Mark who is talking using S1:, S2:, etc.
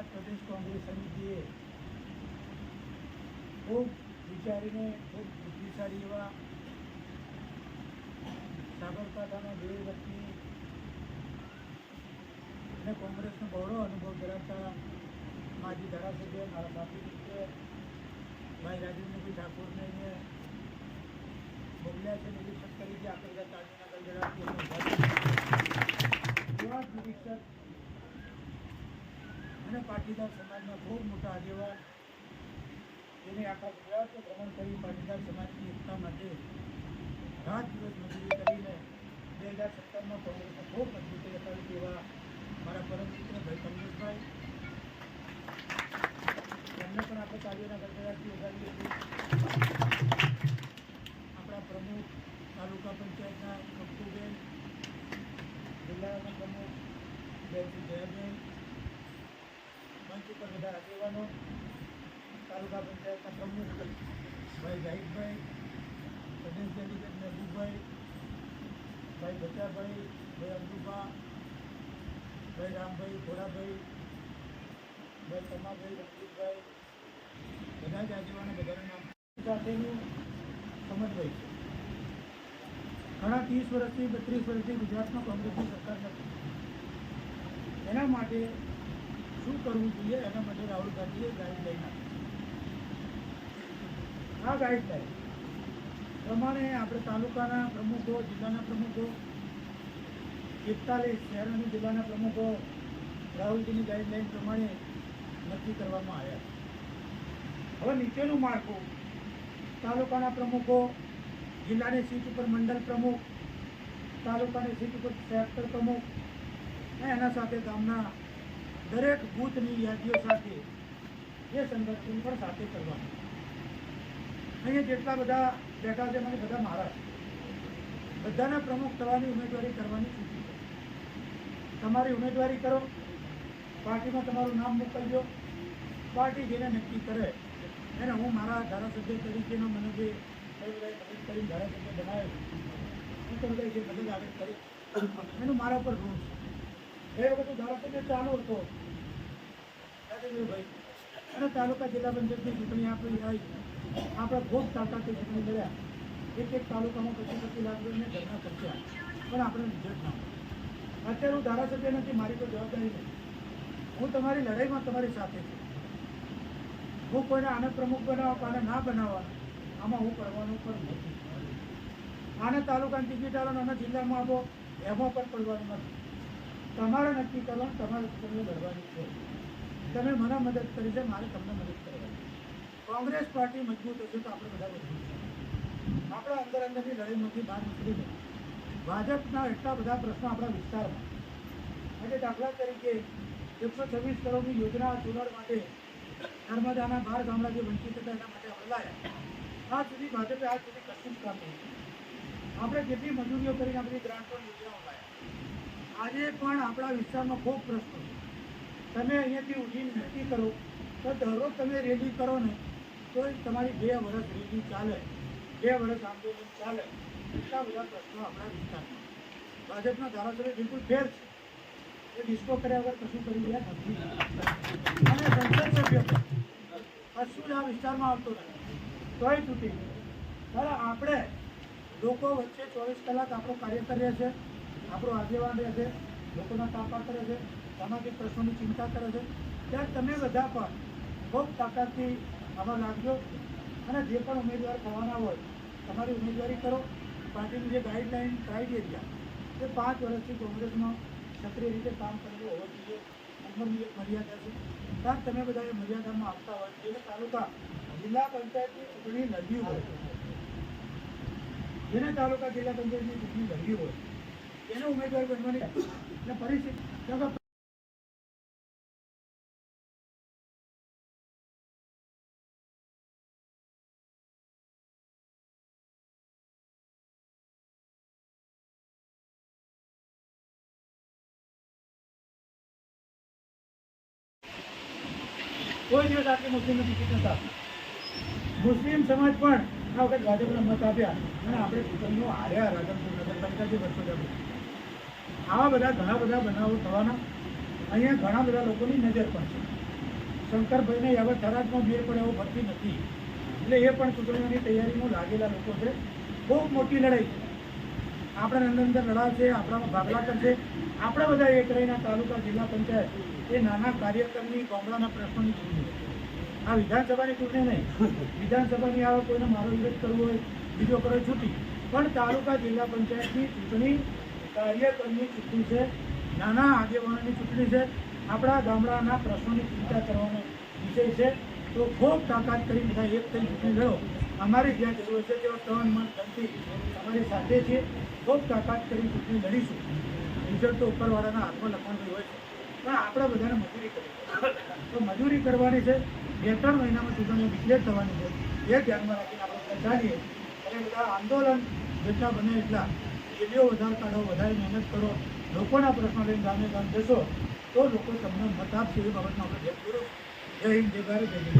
S1: ગુજરાત પ્રદેશ કોંગ્રેસ સમિતિએ ખૂબ વિચારીને, ખૂબ બુદ્ધિશાળી એવા સાબરકાંઠાના બે વ્યક્તિ અને કોંગ્રેસનો બહોળો અનુભવ ધરાવતા માજી ધારાસભ્ય, મારા સાથી મિત્ર, ભાઈ રાજેન્દ્રભાઈ ઠાકોરને મોકલ્યા છે નિરીક્ષક તરીકે આપણે તાલીમના ગણગણાટ એવા નિરીક્ષક અને પાટીદાર સમાજના ખૂબ મોટા આગેવાન. જેને આખા ગુજરાતનું ભ્રમણ કરી પાટીદાર સમાજની એકતા માટે રાત દિવસ મજૂરી કરીને બે હજાર સત્તરમાં કોંગ્રેસને ખૂબ મજબૂતી બતાવી તેવા મારા પરમ મિત્ર ભાઈ કમલેશભાઈ. એમને પણ આપણે કાર્યોના ગણગણાટથી વધારીએ છીએ આપણા પ્રમુખ તાલુકા પંચાયતના કપટુબેન જિલ્લાના પ્રમુખ બેન જયાબેન મંચ ઉપર બધા આગેવાનો તાલુકા પંચાયતના પ્રમુખ ભાઈ જાહિદભાઈ પ્રદેશ ડેલિગેટ મહેબૂબભાઈ ભાઈ બચાભાઈ ભાઈ અંબુભા ભાઈ રામભાઈ ઘોડાભાઈ ભાઈ તમાભાઈ રણજીતભાઈ બધા જ આગેવાનો બધાનું નામ સાથેનું સમજભાઈ છે ઘણા ત્રીસ વર્ષથી, બત્રીસ વર્ષથી ગુજરાતમાં કોંગ્રેસની સરકાર નથી. એના માટે શું કરવું જોઈએ? એના માટે રાહુલ ગાંધીએ ગાઈડલાઈન આપી આ ગાઈડલાઈન પ્રમાણે આપણે તાલુકાના પ્રમુખો, જિલ્લાના પ્રમુખો, એકતાલીસ શહેર અને જિલ્લાના પ્રમુખો રાહુલજીની ગાઈડલાઈન પ્રમાણે નક્કી કરવામાં આવ્યા હવે નીચેનું માળખું, તાલુકાના પ્રમુખો, જિલ્લાની સીટ ઉપર મંડળ પ્રમુખ, તાલુકાની સીટ ઉપર સેક્ટર પ્રમુખ અને એના સાથે ગામના દરેક બૂથની યાદીઓ સાથે એ સંગઠન પણ સાથે કરવાનું. અહીંયા જેટલા બધા બેઠા છે મને બધા મારા છે. બધાના પ્રમુખ થવાની ઉમેદવારી કરવાની સૂચિ છે. તમારી ઉમેદવારી કરો, પાર્ટીમાં તમારું નામ મોકલજો. પાર્ટી જેને નક્કી કરે, એને હું મારા ધારાસભ્ય તરીકેનો મને જે મદદ કરીને ધારાસભ્ય બનાવ્યો હું તો બધા જે મદદ આવે કરી એનું મારા પર ઋણ છે. એ વખતે ધારાસભ્ય ચાલુ હતો. રાજેન્દ્રભાઈ અને તાલુકા જિલ્લા પંચાયતની ચૂંટણી આપણી આવી આપણે ખૂબ તાકાતથી ચૂંટણી લડ્યા. એક એક તાલુકામાં પચીસ પચીસ લાખ રૂપિયા ઘરના ખર્ચ્યા પણ આપણે રિઝલ્ટ ના અત્યારે હું ધારાસભ્ય નથી, મારી કોઈ જવાબદારી નથી. હું તમારી લડાઈમાં તમારી સાથે છું. હું કોઈને આને પ્રમુખ બનાવવા કોને ના બનાવવા, આમાં હું કરવાનું પણ નથી. આને તાલુકાની ટિકિટ આલો અને જિલ્લામાં આપો એમાં પણ પડવાનું નથી. તમારે નક્કી કરવાનું તમારે તમને લડવાની છે. તમે મને મદદ કરી છે, મારે તમને મદદ કરવાની કોંગ્રેસ પાર્ટી મજબૂત હશે તો આપણે બધા મજબૂત છે. આપણા અંદર અંદરની લડાઈમાંથી બહાર નીકળીને ભાજપના એટલા બધા પ્રશ્નો આપણા વિસ્તારમાં. આજે દાખલા તરીકે એકસો છવ્વીસ કરોડની યોજના સોલર માટે નર્મદાના બાર ગામડા જે વંચિત હતા, એના માટે હલાયા આજ સુધી ભાજપે આજ સુધી કશું જ કામ નહીં. આપણે જેટલી મંજૂરીઓ કરીને આ બધી ગ્રાન્ટો યોજનાઓ લાયા આજે પણ આપણા વિસ્તારમાં ખૂબ પ્રશ્ન છે. તમે અહીંયાથી ઉઠીને નક્કી કરો તો દરરોજ તમે રેલી કરો ને તો તમારી બે વર્ષ રેલી ચાલે. બે વર્ષ આંદોલન ચાલે. એટલા બધા પ્રશ્નો આપણા વિસ્તારમાં ભાજપના ધારાસભ્ય બિલકુલ ફેર છે. એ ડિસ્કો કર્યા વગર કશું કરી રહ્યા નથી. અને સંસદ સભ્ય કશું જ આ વિસ્તારમાં આવતો નથી. તોય તૂટી ગયું. ત્યારે આપણે લોકો વચ્ચે ચોવીસ કલાક આપણો કાર્ય કરીએ છે. આપણો આગેવાન રહે છે, લોકોના તાપા કરે છે, સામાજિક પ્રશ્નોની ચિંતા કરે છે. ત્યારે તમે બધા પણ ખૂબ તાકાતથી આમાં લાગજો અને જે પણ ઉમેદવાર થવાના હોય, તમારી ઉમેદવારી કરો. પાર્ટીની જે ગાઈડલાઈન ક્રાઇટેરિયા એ પાંચ વર્ષથી કોંગ્રેસમાં સક્રિય રીતે કામ કરેલું હોવો જોઈએ. ઉંમરની એક મર્યાદા છે. ત્યાં તમે બધા એ મર્યાદામાં આવતા હોય જેને તાલુકા, જિલ્લા પંચાયતની ચૂંટણી લડવી હોય, જેને તાલુકા જિલ્લા પંચાયતની ચૂંટણી લડવી હોય એને ઉમેદવાર બનવાની અને પરિસ્થિતિ કોઈ દિવસ આટલી મુસ્લિમની ટિકિટ આપી મુસ્લિમ સમાજ પણ આ વખત ભાજપના મત આપ્યા. અને આપણે ચૂંટણીઓ હાર્યા રાધનપુર નગરપાલિકા જે વર્ષો આવા બધા ઘણા બધા બનાવો થવાના. અહીંયા ઘણા બધા લોકોની નજર પણ છે. શંકરભાઈને યાવત થરાદમાં મેળ પડે એવો ભરતી નથી. એટલે એ પણ ચૂંટણીઓની તૈયારીમાં લાગેલા લોકો છે. ખૂબ મોટી લડાઈ છે. આપણે અંદર અંદર છે, આપણામાં ભાગલા કરશે આપણે બધા એક રહીને તાલુકા જિલ્લા પંચાયત એ નાના કાર્યકરની કોમળાના પ્રશ્નોની ચૂંટણી આ વિધાનસભાની ચૂંટણી નહીં. વિધાનસભાની આવે કોઈને મારો વિરોધ કરવો હોય, બીજો કરો છૂટી પણ તાલુકા જિલ્લા પંચાયતની ચૂંટણી કાર્યકરની ચૂંટણી છે, નાના આગેવાનોની ચૂંટણી છે, આપણા ગામડાના પ્રશ્નોની ચિંતા કરવાનો વિષય છે. તો ખૂબ તાકાત કરી બધા એક થઈ ચૂંટણી લડો. અમારી જ્યાં જરૂર છે તેવા ત્રણ મન ધનથી અમારી સાથે છે. ખૂબ તાકાત કરી ચૂંટણી લડીશું. રિઝલ્ટ તો ઉપરવાળાના હાથમાં લખવાનું હોય છે. પણ આપણે બધાને મજૂરી કરવી. તો મજૂરી કરવાની છે, બે ત્રણ મહિનામાં ચૂંટણીઓ ડિક્લેર થવાની છે. એ ધ્યાનમાં રાખીને આપણે ચાલીએ. અને બધા આંદોલન જેટલા બને એટલા રેલીઓ વધારે કાઢો વધારે, મહેનત કરો, લોકોના પ્રશ્નો લઈને ગામે ગામ જશો તો લોકો તમને મત આપશે એ બાબતમાં આપણે જય હિન્દ, જય ભારત, જય